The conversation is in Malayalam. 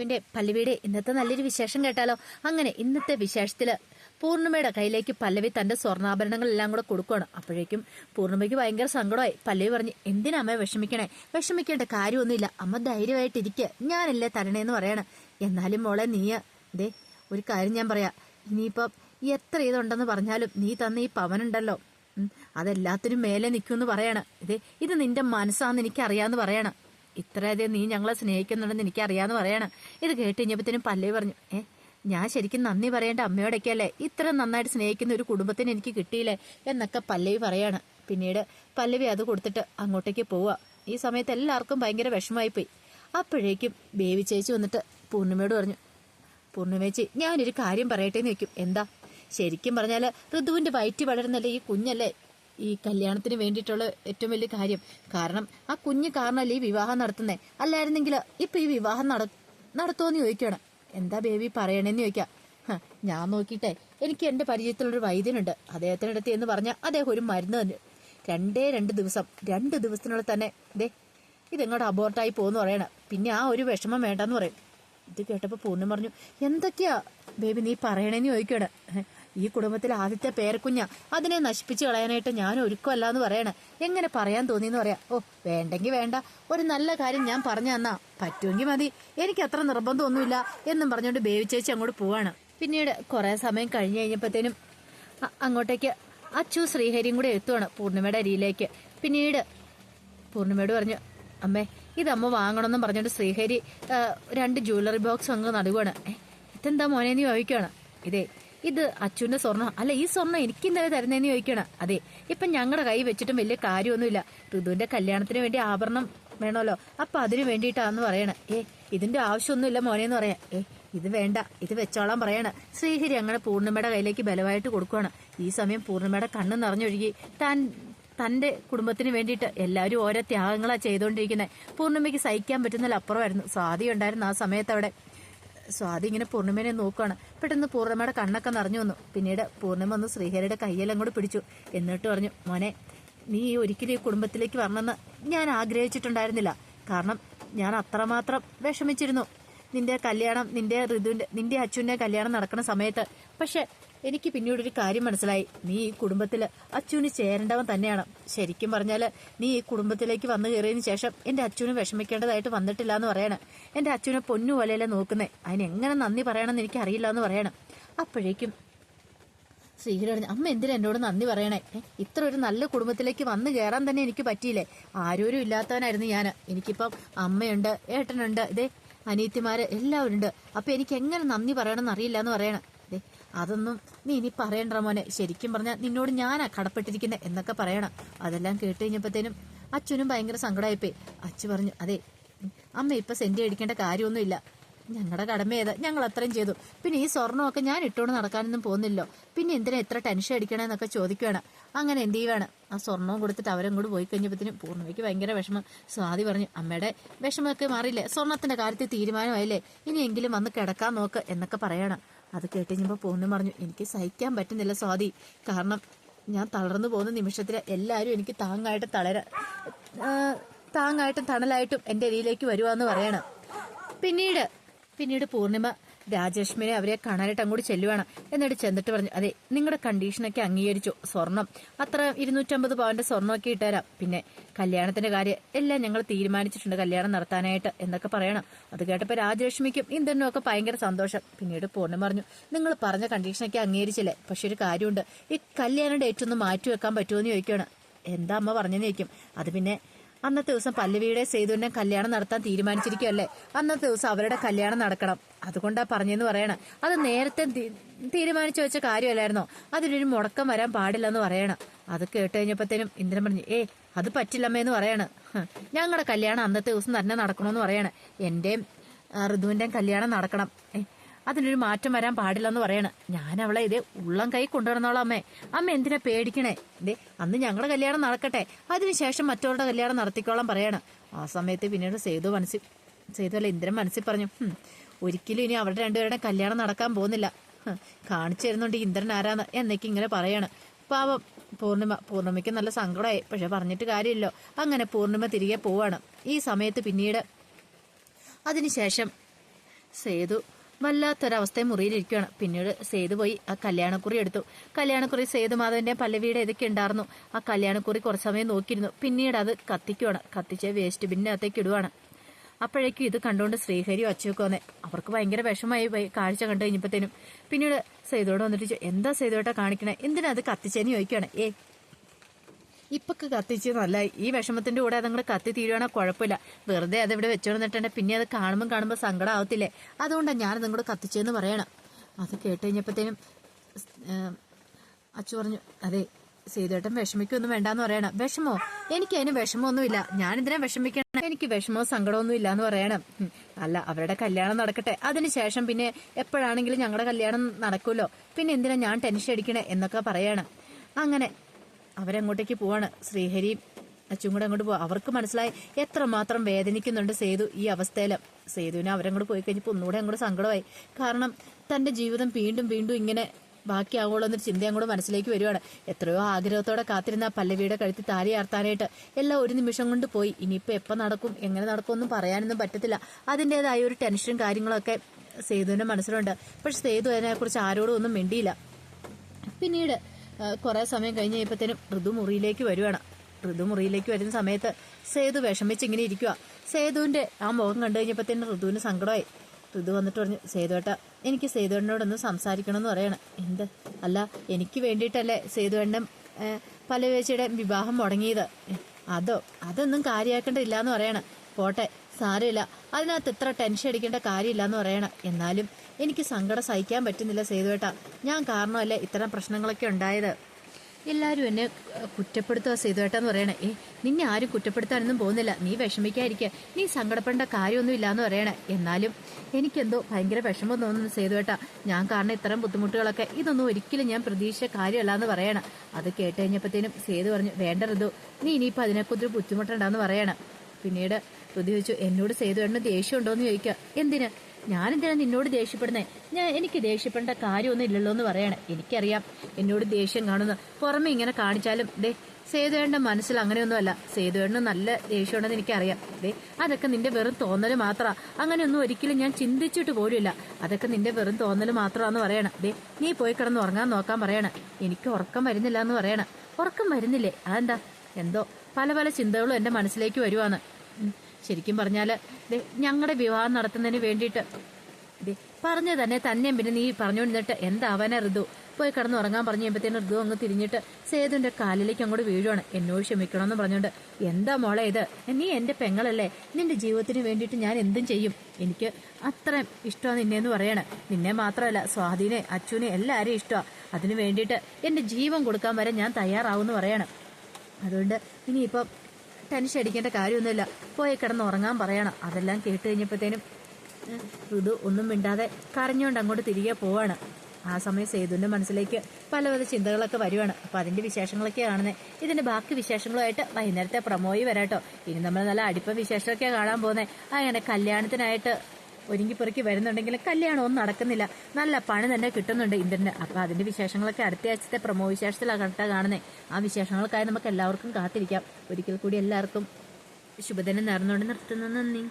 പിന്നെ പല്ലവിയുടെ ഇന്നത്തെ നല്ലൊരു വിശേഷം കേട്ടാലോ? അങ്ങനെ ഇന്നത്തെ വിശേഷത്തിൽ പൂർണിമയുടെ കയ്യിലേക്ക് പല്ലവി തന്റെ സ്വർണാഭരണങ്ങളെല്ലാം കൂടെ കൊടുക്കുകയാണ് അപ്പോഴേക്കും പൂർണിമയ്ക്ക് ഭയങ്കര സങ്കടമായി. പല്ലവി പറഞ്ഞ് എന്തിനാ അമ്മയെ വിഷമിക്കണേ? വിഷമിക്കേണ്ട കാര്യമൊന്നുമില്ല. അമ്മ ധൈര്യമായിട്ടിരിക്കുക ഞാനല്ലേ തരണേന്ന് പറയണം. എന്നാലും മോളെ നീ ദേ ഒരു കാര്യം ഞാൻ പറയാം. ഇനിയിപ്പം എത്ര ഇതുണ്ടെന്ന് പറഞ്ഞാലും നീ തന്ന ഈ പവനുണ്ടല്ലോ. അതെല്ലാത്തിനും മേലെ നിൽക്കുമെന്ന് പറയണം. ഇതേ ഇത് നിന്റെ മനസ്സാന്ന് എനിക്കറിയാന്ന് പറയണം. ഇത്രയധികം നീ ഞങ്ങളെ സ്നേഹിക്കുന്നുണ്ടെന്ന് എനിക്കറിയാന്ന് പറയണം. ഇത് കേട്ട് കഴിഞ്ഞപ്പോഴത്തേനും പല്ലവി പറഞ്ഞു ഏ ഞാൻ ശരിക്കും നന്ദി പറയേണ്ട അമ്മയോടൊക്കെയല്ലേ? ഇത്ര നന്നായിട്ട് സ്നേഹിക്കുന്ന ഒരു കുടുംബത്തിന് എനിക്ക് കിട്ടിയില്ലേ? എന്നൊക്കെ പല്ലവി പറയാണ്. പിന്നീട് പല്ലവി അത് കൊടുത്തിട്ട് അങ്ങോട്ടേക്ക് പോവുക. ഈ സമയത്ത് എല്ലാവർക്കും ഭയങ്കര വിഷമമായി പോയി അപ്പോഴേക്കും ബേബി ചേച്ചി വന്നിട്ട് പൂർണിമയോട് പറഞ്ഞു പൂർണിമേച്ചി ഞാനൊരു കാര്യം പറയട്ടെ എന്ന് വെക്കും എന്താ? ശരിക്കും പറഞ്ഞാൽ ഋതുവിന്റെ വയറ്റി വളരുന്നല്ലേ ഈ കുഞ്ഞല്ലേ? ഈ കല്യാണത്തിന് വേണ്ടിയിട്ടുള്ള ഏറ്റവും വലിയ കാര്യം. കാരണം ആ കുഞ്ഞ് കാരണമല്ലേ ഈ വിവാഹം നടത്തുന്നത് അല്ലായിരുന്നെങ്കിൽ ഇപ്പൊ ഈ വിവാഹം നട നടത്തുമെന്ന് ചോദിക്കണം. എന്താ ബേബി പറയണേന്ന് ചോദിക്കാം. ഞാൻ നോക്കിയിട്ടെ എനിക്ക് എന്റെ പരിചയത്തിലൊരു വൈദ്യനുണ്ട്. അദ്ദേഹത്തിന്റെ അടുത്ത് എന്ന് പറഞ്ഞാൽ അദ്ദേഹം ഒരു മരുന്ന് തന്നെ. രണ്ടേ രണ്ട് ദിവസം രണ്ട് ദിവസത്തിനുള്ളിൽ തന്നെ ദേ ഇതെങ്ങോട്ട് അബോർട്ടായി പോകുന്നു പറയണ. പിന്നെ ആ ഒരു വിഷമം വേണ്ടെന്ന് പറയും. ഇത് കേട്ടപ്പോൾ പൂർണം പറഞ്ഞു എന്തൊക്കെയാ ബേബി നീ പറയണേന്ന് ചോദിക്കണ. ഈ കുടുംബത്തിലെ ആദ്യത്തെ പേരക്കുഞ്ഞ. അതിനെ നശിപ്പിച്ചു കളയാനായിട്ട് ഞാൻ ഒരുക്കമല്ല എന്ന് പറയണേ. എങ്ങനെ പറയാൻ തോന്നിയെന്ന് പറയാ. ഓ വേണ്ടെങ്കിൽ വേണ്ട. ഒരു നല്ല കാര്യം ഞാൻ പറഞ്ഞു തന്നാ. പറ്റുമെങ്കിൽ മതി. എനിക്ക് അത്ര നിർബന്ധമൊന്നുമില്ല എന്നും പറഞ്ഞുകൊണ്ട് ബേവിച്ചേച്ചി ചേച്ചി അങ്ങോട്ട് പോവാണ്. പിന്നീട് കുറെ സമയം കഴിഞ്ഞു കഴിഞ്ഞപ്പോഴത്തേനും അങ്ങോട്ടേക്ക് അച്ചു ശ്രീഹരിയും കൂടെ എത്തുവാണ് പൂർണിമയുടെ അരിയിലേക്ക്. പിന്നീട് പൂർണിമയോട് പറഞ്ഞു അമ്മേ ഇത് അമ്മ വാങ്ങണമെന്നും പറഞ്ഞുകൊണ്ട് ശ്രീഹരി രണ്ട് ജ്വല്ലറി ബോക്സ് അങ്ങ് നടുവാണ്. ഇതെന്താ മോനെ നീ ചോദിക്കുകയാണ് ഇതേ ഇത് അച്ഛന്റെ സ്വർണം അല്ല ഈ സ്വർണം എനിക്ക് ഇന്നലെ തരുന്നതെന്ന് ചോദിക്കണം അതെ ഇപ്പൊ ഞങ്ങളുടെ കൈ വെച്ചിട്ടും വലിയ കാര്യമൊന്നുമില്ല. ഋതുവിന്റെ കല്യാണത്തിന് വേണ്ടി ആഭരണം വേണമല്ലോ. അപ്പൊ അതിനു വേണ്ടിയിട്ടാന്ന് പറയണ. ഏ ഇതിന്റെ ആവശ്യമൊന്നുമില്ല മോനെന്ന് പറയാ. ഏ ഇത് വേണ്ട ഇത് വെച്ചോളാൻ പറയണ. ശ്രീഹരി അങ്ങനെ പൂർണിമയുടെ കയ്യിലേക്ക് ബലമായിട്ട് കൊടുക്കുകയാണ് ഈ സമയം പൂർണിമയുടെ കണ്ണ് നിറഞ്ഞൊഴുകി. താൻ തന്റെ കുടുംബത്തിന് വേണ്ടിയിട്ട് എല്ലാവരും ഓരോ ത്യാഗങ്ങളാ ചെയ്തുകൊണ്ടിരിക്കുന്നത് പൂർണിമയ്ക്ക് സഹിക്കാൻ പറ്റുന്നതിൽ അപ്പുറമായിരുന്നു സ്വാതി ഉണ്ടായിരുന്നു ആ സമയത്ത് അവിടെ സ്വാതി ഇങ്ങനെ പൂർണിമേനെ നോക്കുകയാണ് പെട്ടെന്ന് പൂർണിമയുടെ കണ്ണൊക്കെ നിറഞ്ഞു വന്നു. പിന്നീട് പൂർണിമ ഒന്ന് ശ്രീഹരിയുടെ കയ്യെല്ലാം കൂടെ പിടിച്ചു. എന്നിട്ട് പറഞ്ഞു മോനെ നീ ഒരിക്കലും ഈ കുടുംബത്തിലേക്ക് വരണമെന്ന് ഞാൻ ആഗ്രഹിച്ചിട്ടുണ്ടായിരുന്നില്ല. കാരണം ഞാൻ അത്രമാത്രം വിഷമിച്ചിരുന്നു. നിന്റെ കല്യാണം നിന്റെ ഋതുവിന്റെ നിന്റെ അച്ഛന്റെ കല്യാണം നടക്കുന്ന സമയത്ത്. പക്ഷെ എനിക്ക് പിന്നീട് ഒരു കാര്യം മനസ്സിലായി. നീ ഈ കുടുംബത്തിൽ അച്ഛന് ചേരേണ്ടവൻ തന്നെയാണ്. ശരിക്കും പറഞ്ഞാൽ നീ ഈ കുടുംബത്തിലേക്ക് വന്നു കയറിയതിന് ശേഷം എന്റെ അച്ഛന് വിഷമിക്കേണ്ടതായിട്ട് വന്നിട്ടില്ല എന്ന് പറയണം. എന്റെ അച്ഛനെ പൊന്നു പോലെയല്ലേ നോക്കുന്നേ. അതിന് എങ്ങനെ നന്ദി പറയണമെന്ന് എനിക്ക് അറിയില്ല എന്ന് പറയണം. അപ്പോഴേക്കും ശ്രീഹരി പറഞ്ഞു അമ്മ എന്തിനാ എന്നോട് നന്ദി പറയണേ? ഇത്ര ഒരു നല്ല കുടുംബത്തിലേക്ക് വന്നു കയറാൻ തന്നെ എനിക്ക് പറ്റിയില്ലേ? ആരോരും ഇല്ലാത്തവനായിരുന്നു ഞാൻ എനിക്കിപ്പം അമ്മയുണ്ട് ഏട്ടനുണ്ട് ഇതേ അനിയത്തിമാര് എല്ലാവരുണ്ട്. അപ്പൊ എനിക്ക് എങ്ങനെ നന്ദി പറയണമെന്ന് അറിയില്ല എന്ന് പറയണം. അതൊന്നും നീ ഇനി പറയണ്ട മോനെ. ശരിക്കും പറഞ്ഞാൽ നിന്നോട് ഞാനാ കടപ്പെട്ടിരിക്കുന്നത് എന്നൊക്കെ പറയണം. അതെല്ലാം കേട്ട് കഴിഞ്ഞപ്പോഴത്തേനും അച്ഛനും ഭയങ്കര സങ്കടമായിപ്പോയി അച്ഛൻ പറഞ്ഞു അതെ അമ്മ ഇപ്പൊ സെന്റ് അടിക്കേണ്ട കാര്യമൊന്നുമില്ല. ഞങ്ങളുടെ കടമ ഏതാ? ഞങ്ങൾ അത്രയും ചെയ്തു. പിന്നെ ഈ സ്വർണമൊക്കെ ഞാൻ ഇട്ടുകൊണ്ട് നടക്കാനൊന്നും പോകുന്നില്ലോ. പിന്നെ എന്തിനാ എത്ര ടെൻഷൻ അടിക്കണമെന്നൊക്കെ ചോദിക്കുകയാണ് അങ്ങനെ എന്ത് ചെയ്യുവാണ്? ആ സ്വർണവും കൊടുത്തിട്ട് അവരും കൂടെ പോയി കഴിഞ്ഞപ്പോഴത്തേനും പൂർണിമയ്ക്ക് ഭയങ്കര വിഷമം. സ്വാതി പറഞ്ഞു അമ്മയുടെ വിഷമമൊക്കെ മാറിയില്ലേ? സ്വർണത്തിന്റെ കാര്യത്തിൽ തീരുമാനമായില്ലേ? ഇനിയെങ്കിലും വന്ന് കിടക്കാൻ നോക്ക് എന്നൊക്കെ പറയണം. അത് കേട്ട് കഴിഞ്ഞപ്പോൾ പൂർണിമ പറഞ്ഞു എനിക്ക് സഹിക്കാൻ പറ്റുന്നില്ല സ്വാതി. കാരണം ഞാൻ തളർന്നു പോകുന്ന നിമിഷത്തിൽ എല്ലാവരും എനിക്ക് താങ്ങായിട്ട് തളര താങ്ങായിട്ടും തണലായിട്ടും എന്റെ അരിയിലേക്ക് വരുവാന്ന് പറയണം. പിന്നീട് പിന്നീട് പൂർണിമ രാജലക്ഷ്മിനെ അവരെ കാണാനായിട്ട് അങ്ങോട്ട് ചെല്ലുവാണ്. എന്നിട്ട് ചെന്നിട്ട് പറഞ്ഞു അതെ നിങ്ങളുടെ കണ്ടീഷനൊക്കെ അംഗീകരിച്ചു. സ്വർണം. അത്ര ഇരുന്നൂറ്റമ്പത് പവന്റെ സ്വർണമൊക്കെ ഇട്ടുതരാം പിന്നെ കല്യാണത്തിന്റെ കാര്യം എല്ലാം ഞങ്ങൾ തീരുമാനിച്ചിട്ടുണ്ട് കല്യാണം നടത്താനായിട്ട് എന്നൊക്കെ പറയണം. അത് കേട്ടപ്പോൾ രാജലക്ഷ്മിക്കും ഇന്ദ്രനും ഒക്കെ ഭയങ്കര സന്തോഷം. പിന്നീട് പൂർണം പറഞ്ഞു നിങ്ങൾ പറഞ്ഞ കണ്ടീഷനൊക്കെ അംഗീകരിച്ചില്ലേ? പക്ഷെ ഒരു കാര്യമുണ്ട്. ഈ കല്യാണ ഡേറ്റ് ഒന്ന് മാറ്റി വെക്കാൻ പറ്റുമോ എന്ന് ചോദിക്കുകയാണ് എന്താ അമ്മ പറഞ്ഞെന്ന് ചോദിക്കും. അത് പിന്നെ അന്നത്തെ ദിവസം പല്ലവിയുടെ സേതുവിനെ കല്യാണം നടത്താൻ തീരുമാനിച്ചിരിക്കുമല്ലേ അന്നത്തെ ദിവസം അവരുടെ കല്യാണം നടക്കണം. അതുകൊണ്ടാ പറഞ്ഞെന്ന് പറയണം. അത് നേരത്തെ തീരുമാനിച്ചു വെച്ച കാര്യമല്ലായിരുന്നോ? അതിനൊരു മുടക്കം വരാൻ പാടില്ലെന്ന് പറയണം. അത് കേട്ട് കഴിഞ്ഞപ്പോഴത്തേനും ഇന്ദ്രൻ പറഞ്ഞു ഏ അത് പറ്റില്ലമ്മേന്ന് പറയണം. ഞങ്ങളുടെ കല്യാണം അന്നത്തെ ദിവസം തന്നെ നടക്കണമെന്ന് പറയണം. എന്റെയും ഋതുവിന്റെയും കല്യാണം നടക്കണം. അതിനൊരു മാറ്റം വരാൻ പാടില്ലെന്ന് പറയണ. ഞാൻ അവളെ ഇതേ ഉള്ളം കൈ കൊണ്ടുവരണോളാം അമ്മേ. അമ്മ എന്തിനാ പേടിക്കണേ? ഇതേ അന്ന് ഞങ്ങളുടെ കല്യാണം നടക്കട്ടെ. അതിനുശേഷം മറ്റവരുടെ കല്യാണം നടത്തിക്കോളാം പറയണം. ആ സമയത്ത് പിന്നീട് സേതു മനസ്സിൽ സേതു അല്ല ഇന്ദ്രൻ മനസ്സിൽ പറഞ്ഞു "ഹും, ഒരിക്കലും ഇനി അവരുടെ രണ്ടുപേരുടെ കല്യാണം നടക്കാൻ പോകുന്നില്ല. കാണിച്ചു തരുന്നുണ്ട് ഇന്ദ്രൻ ആരാന്ന് എന്നൊക്കെ ഇങ്ങനെ പറയാണ്. പാവം പൂർണിമ പൂർണിമയ്ക്ക് നല്ല സങ്കടമായി. പക്ഷെ പറഞ്ഞിട്ട് കാര്യമില്ലോ. അങ്ങനെ പൂർണിമ തിരികെ പോവാണ്. ഈ സമയത്ത് പിന്നീട് അതിനുശേഷം സേതു വല്ലാത്തൊരവസ്ഥയെ മുറിയിലിരിക്കുകയാണ്. പിന്നീട് സേതു പോയി ആ കല്യാണക്കുറി എടുത്തു. കല്യാണക്കുറി സേതു മാധവന്റെ പല്ലവിയുടെ ഇതൊക്കെ ഉണ്ടായിരുന്നു. ആ കല്യാണക്കുറി കുറച്ച് സമയം നോക്കിയിരുന്നു. പിന്നീട് അത് കത്തിക്കുവാണ്. കത്തിച്ച് വേസ്റ്റ് ബിന്നിനകത്തേക്ക് ഇടുവാണ്. അപ്പോഴേക്കും ഇത് കണ്ടുകൊണ്ട് ശ്രീഹരി അച്ചുവൊക്കെ വന്നേ. അവർക്ക് ഭയങ്കര വിഷമായി കാഴ്ച കണ്ടു കഴിഞ്ഞപ്പോഴത്തേനും. പിന്നീട് സേതുവോട് വന്നിട്ട് എന്താ സേതുവേട്ടാ കാണിക്കണേ? എന്തിനാ അത് കത്തിച്ചേന്ന് ചോദിക്കുകയാണ്. ഏ ഇപ്പൊക്കെ കത്തിച്ച് നല്ല ഈ വിഷമത്തിന്റെ കൂടെ അതങ്ങോട്ട് കത്തി തീരുവാണെ കുഴപ്പമില്ല. വെറുതെ അത് ഇവിടെ വെച്ചോണ്ടിട്ടുണ്ടെ പിന്നെ അത് കാണുമ്പോൾ കാണുമ്പോൾ സങ്കടം ആവത്തില്ലേ? അതുകൊണ്ടാണ് ഞാനത് നിങ്ങളോട് കത്തിച്ചെന്ന് പറയണം. അത് കേട്ട് കഴിഞ്ഞപ്പോഴത്തേനും അച്ചു പറഞ്ഞു അതെ സീതേട്ടൻ വിഷമിക്കൊന്നും വേണ്ടാന്ന് പറയണം. വിഷമോ? എനിക്ക് അതിന് വിഷമമൊന്നുമില്ല. ഞാൻ ഇതിനെ വിഷമിക്കണം? എനിക്ക് വിഷമോ സങ്കടമൊന്നും ഇല്ല എന്ന് പറയണം അല്ല അവരുടെ കല്യാണം നടക്കട്ടെ. അതിനുശേഷം പിന്നെ എപ്പോഴാണെങ്കിലും ഞങ്ങളുടെ കല്യാണം നടക്കുമല്ലോ പിന്നെ എന്തിനാ ഞാൻ ടെൻഷൻ അടിക്കണേ? എന്നൊക്കെ പറയണം. അങ്ങനെ അവരങ്ങോട്ടേക്ക് പോവാണ്. ശ്രീഹരിയും അച്ചും കൂടെ അങ്ങോട്ട് പോവാ. അവർക്ക് മനസ്സിലായി എത്രമാത്രം വേദനിക്കുന്നുണ്ട് സേതു ഈ അവസ്ഥയിൽ സേതുവിനെ അവരങ്ങോട്ട് പോയി കഴിഞ്ഞപ്പോൾ ഒന്നുകൂടെ അങ്ങോട്ട് സങ്കടമായി. കാരണം തന്റെ ജീവിതം വീണ്ടും വീണ്ടും ഇങ്ങനെ ബാക്കിയാവുള്ളൂ എന്നൊരു ചിന്ത അങ്ങോട്ട് മനസ്സിലേക്ക് വരുവാണ്. എത്രയോ ആഗ്രഹത്തോടെ കാത്തിരുന്ന പല്ലവിയുടെ കഴുത്തി താരി ആർത്താനായിട്ട് എല്ലാം ഒരു നിമിഷം കൊണ്ട് പോയി. ഇനിയിപ്പോൾ എപ്പോൾ നടക്കും എങ്ങനെ നടക്കും ഒന്നും പറയാനൊന്നും പറ്റത്തില്ല. അതിന്റെതായ ഒരു ടെൻഷനും കാര്യങ്ങളൊക്കെ സേതുവിന്റെ മനസ്സിലുണ്ട്. പക്ഷെ സേതു അതിനെക്കുറിച്ച് ആരോടും ഒന്നും മിണ്ടിയില്ല. പിന്നീട് കുറെ സമയം കഴിഞ്ഞ് കഴിയുമ്പോഴത്തേനും ഋതു മുറിയിലേക്ക് വരുവാണ്. ഋതു മുറിയിലേക്ക് വരുന്ന സമയത്ത് സേതു വിഷമിച്ച് ഇങ്ങനെ ഇരിക്കുക സേതുവിന്റെ ആ മുഖം കണ്ടു കഴിഞ്ഞപ്പോഴത്തേനും ഋതുവിന് സങ്കടമായി. ഋതു വന്നിട്ട് പറഞ്ഞു സേതുവേട്ട എനിക്ക് സേതുവണ്ണനോടൊന്ന് സംസാരിക്കണം എന്ന് പറയണം. എന്ത്? അല്ല എനിക്ക് വേണ്ടിയിട്ടല്ലേ സേതുവേട്ടനും പല വേച്ചിയുടെ വിവാഹം മുടങ്ങിയത്? അതോ അതൊന്നും കാര്യമാക്കേണ്ടതില്ല എന്ന് പറയണം. പോട്ടെ സാരമില്ല. അതിനകത്ത് ഇത്ര ടെൻഷൻ അടിക്കേണ്ട കാര്യമില്ല എന്ന് പറയണം. എന്നാലും എനിക്ക് സങ്കടം സഹിക്കാൻ പറ്റുന്നില്ല സേതുവേട്ടാ. ഞാൻ കാരണമല്ലേ ഇത്തരം പ്രശ്നങ്ങളൊക്കെ ഉണ്ടായത്? എല്ലാവരും എന്നെ കുറ്റപ്പെടുത്തുക സേതുവേട്ടാന്ന് പറയണേ. ഏ നിന്നെ ആരും കുറ്റപ്പെടുത്താനൊന്നും പോകുന്നില്ല. നീ വിഷമിക്കാതിരിക്കുക നീ സങ്കടപ്പെടേണ്ട കാര്യമൊന്നും ഇല്ലാന്ന് പറയണേ. എന്നാലും എനിക്കെന്തോ ഭയങ്കര വിഷമം തോന്നുന്നു സേതുവേട്ടാ. ഞാൻ കാരണം ഇത്തരം ബുദ്ധിമുട്ടുകളൊക്കെ ഇതൊന്നും ഒരിക്കലും ഞാൻ പ്രതീക്ഷിച്ച കാര്യമല്ല എന്ന് പറയണം. അത് കേട്ട് കഴിഞ്ഞപ്പോഴത്തേനും സേതു പറഞ്ഞു വേണ്ട നീ ഇനിയിപ്പോൾ അതിനെക്കുറിച്ച് ബുദ്ധിമുട്ടുണ്ടാന്ന് പറയണം. പിന്നീട് ശ്രുതി ചോദിച്ചു എന്നോട് സേതുവേട്ടന് ഉണ്ടോന്ന് ചോദിക്കുക എന്തിന്? ഞാനെന്തിനാ നിന്നോട് ദേഷ്യപ്പെടുന്നേ? ഞാൻ എനിക്ക് ദേഷ്യപ്പെടേണ്ട കാര്യമൊന്നും ഇല്ലല്ലോ എന്ന് പറയണേ. എനിക്കറിയാം എന്നോട് ദേഷ്യം കാണുന്നു പുറമെ ഇങ്ങനെ കാണിച്ചാലും ദേ സേതുവേണ്ട മനസ്സിൽ അങ്ങനെയൊന്നുമല്ല സേതുവേണ്ണന് നല്ല ദേഷ്യമുണ്ടെന്ന് എനിക്കറിയാം. ദേ അതൊക്കെ നിന്റെ വെറും തോന്നൽ മാത്രമാ അങ്ങനെയൊന്നും ഒരിക്കലും ഞാൻ ചിന്തിച്ചിട്ട് പോലുമില്ല. അതൊക്കെ നിന്റെ വെറും തോന്നൽ മാത്രമാന്ന് പറയണം. ദേ നീ പോയി കിടന്ന് ഉറങ്ങാൻ നോക്കാൻ പറയണം. എനിക്ക് ഉറക്കം വരുന്നില്ല എന്ന് പറയണം. ഉറക്കം വരുന്നില്ലേ? അതെന്താ? എന്തോ പല പല ചിന്തകളും എന്റെ മനസ്സിലേക്ക് വരുവാണ്. ശരിക്കും പറഞ്ഞാൽ ഞങ്ങളുടെ വിവാഹം നടത്തുന്നതിന് വേണ്ടിയിട്ട് പറഞ്ഞു തന്നെ തന്നെയും പിന്നെ നീ പറഞ്ഞുകൊണ്ടിരുന്നിട്ട് എന്താവാനാ ഋതു? പോയി കിടന്ന് ഉറങ്ങാൻ പറഞ്ഞു കഴിയുമ്പത്തേനും ഋതു അങ്ങ് തിരിഞ്ഞിട്ട് സേതുവിന്റെ കാലിലേക്ക് അങ്ങോട്ട് വീഴുവാണ്. എന്നോട് ക്ഷമിക്കണമെന്ന് പറഞ്ഞുകൊണ്ട് എന്താ മോളെ ഇത്? നീ എന്റെ പെങ്ങളല്ലേ? നിന്റെ ജീവിതത്തിന് വേണ്ടിയിട്ട് ഞാൻ എന്തും ചെയ്യും? എനിക്ക് അത്രയും ഇഷ്ടമാണ് നിന്നെ എന്ന് പറയണേ. നിന്നെ മാത്രമല്ല സ്വാധീനെ അച്ഛനെ എല്ലാവരെയും ഇഷ്ടമാണ് അതിനു വേണ്ടിയിട്ട് എന്റെ ജീവൻ കൊടുക്കാൻ വരെ ഞാൻ തയ്യാറാവുമെന്ന് പറയണം. അതുകൊണ്ട് ഇനിയിപ്പം ടെൻഷൻ അടിക്കേണ്ട കാര്യമൊന്നുമില്ല. പോയി കിടന്ന് ഉറങ്ങാൻ പറയണം. അതെല്ലാം കേട്ട് കഴിഞ്ഞപ്പോഴത്തേനും ഋതു ഒന്നും മിണ്ടാതെ കരഞ്ഞുകൊണ്ട് അങ്ങോട്ട് തിരികെ പോവാണ്. ആ സമയം സേതുവിന്റെ മനസ്സിലേക്ക് പല പല ചിന്തകളൊക്കെ വരുവാണ്. അപ്പൊ അതിന്റെ വിശേഷങ്ങളൊക്കെ കാണുന്നത് ഇതിന്റെ ബാക്കി വിശേഷങ്ങളുമായിട്ട് വൈകുന്നേരത്തെ പ്രമോയി വരാട്ടോ. ഇനി നമ്മൾ നല്ല അടിപ്പ വിശേഷമൊക്കെ കാണാൻ പോകുന്നത് അങ്ങനെ കല്യാണത്തിനായിട്ട് ഒരുങ്ങിപ്പെറുക്കി വരുന്നുണ്ടെങ്കിൽ കല്യാണം ഒന്നും നടക്കുന്നില്ല. നല്ല പണി തന്നെ കിട്ടുന്നുണ്ട് ഇന്ദ്രന്. അപ്പൊ അതിന്റെ വിശേഷങ്ങളൊക്കെ അടുത്ത ആഴ്ചത്തെ പ്രമോ വിശേഷത്തിലാണ് കണ്ടാ കാണുന്നത് ആ വിശേഷങ്ങൾക്കായി നമുക്ക് എല്ലാവർക്കും കാത്തിരിക്കാം. ഒരിക്കൽ കൂടി എല്ലാവർക്കും ശുഭദിനം നേർന്നുകൊണ്ട് നിർത്തുന്നു. നന്ദി.